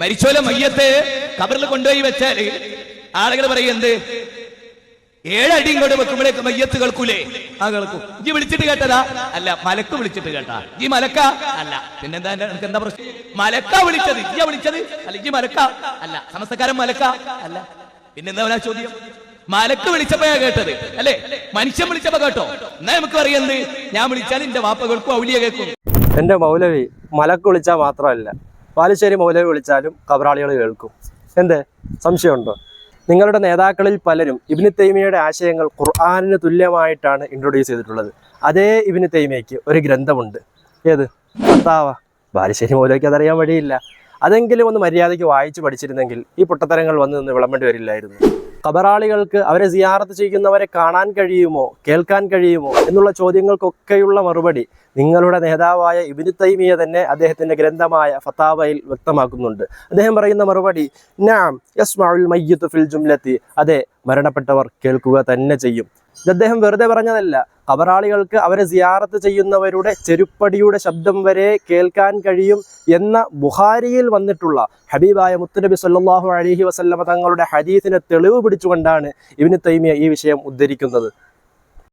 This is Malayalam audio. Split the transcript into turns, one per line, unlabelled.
മരിച്ചോലെ മയ്യത്തെ കബറിൽ കൊണ്ടുപോയി വെച്ചാൽ ആളുകൾ പറയും എന്ത്? ഏഴടി ഇങ്ങോട്ട് വെക്കുമ്പോഴേക്ക് മയ്യത്ത് കേൾക്കൂലേ? ആ കേൾക്കും. ഈ വിളിച്ചിട്ട് കേട്ടതാ? അല്ല മലക്ക് വിളിച്ചിട്ട് കേട്ടാ. ഈ മലക്ക? അല്ല. പിന്നെന്താ നിനക്ക് എന്താ പ്രശ്നം? മലക്ക വിളിച്ചത്. ഇജ്ജ വിളിച്ചത്? അല്ല ഈ മലക്ക? അല്ല സമസ്തക്കാരൻ മലക്ക? അല്ല. പിന്നെന്താ ചോദ്യം? മലക്ക് വിളിച്ചപ്പോഴാ കേട്ടത്. അല്ലെ? മനുഷ്യൻ വിളിച്ചപ്പോ കേട്ടോ. എന്നാ നമുക്ക് പറയുന്നത് ഞാൻ വിളിച്ചാൽ എന്റെ വാപ്പ കേൾക്കും ഔലിയ കേൾക്കും.
എന്റെ മൗലവി മലക്ക് വിളിച്ചാൽ മാത്രമല്ല. പാലിശ്ശേരി മൗലവി വിളിച്ചാലും കബറാളികൾ കേൾക്കും. എന്ത്? സംശയമുണ്ടോ? നിങ്ങളുടെ നേതാക്കളിൽ പലരും ഇബിന് തൈമിയയുടെ ആശയങ്ങൾ ഖുർആാനിന് തുല്യമായിട്ടാണ് ഇൻട്രൊഡ്യൂസ് ചെയ്തിട്ടുള്ളത്. അതേ ഇബിന് തൈമിയയ്ക്ക് ഒരു ഗ്രന്ഥമുണ്ട്. ഏത്? ഭർത്താവ ബാലുശ്ശേരി മൗലവിക്ക് അതറിയാൻ വഴിയില്ല. അതെങ്കിലും ഒന്ന് മര്യാദയ്ക്ക് വായിച്ചു പഠിച്ചിരുന്നെങ്കിൽ ഈ പൊട്ടത്തരങ്ങൾ വന്നു നിന്ന് വിളമ്പേണ്ടി വരില്ലായിരുന്നു. ഖബറാളികൾക്ക് അവരെ സിയാറത്ത് ചെയ്യുന്നവരെ കാണാൻ കഴിയുമോ? കേൾക്കാൻ കഴിയുമോ? എന്നുള്ള ചോദ്യങ്ങൾക്കൊക്കെയുള്ള മറുപടി നിങ്ങളുടെ നേതാവായ ഇബിനു തൈമിയ തന്നെ അദ്ദേഹത്തിന്റെ ഗ്രന്ഥമായ ഫത്താവയിൽ വ്യക്തമാക്കുന്നുണ്ട്. അദ്ദേഹം പറയുന്ന മറുപടി നാം യസ്മഉൽ മയ്യത്ത് ഫിൽ ജുംലത്തി. അതെ മരണപ്പെട്ടവർ കേൾക്കുക തന്നെ ചെയ്യും. ഇത് അദ്ദേഹം വെറുതെ പറഞ്ഞതല്ല. കബറാളികൾക്ക് അവരെ സിയാറത്ത് ചെയ്യുന്നവരുടെ ചെരുപ്പടിയുടെ ശബ്ദം വരെ കേൾക്കാൻ കഴിയും എന്ന ബുഹാരിയിൽ വന്നിട്ടുള്ള ഹബീബായ മുത്തുനബി സല്ലാഹു അലഹി വസല്ലമ തങ്ങളുടെ ഹദീസിനെ തെളിവ് പിടിച്ചുകൊണ്ടാണ് ഇവന് തൈമിയ ഈ വിഷയം ഉദ്ധരിക്കുന്നത്.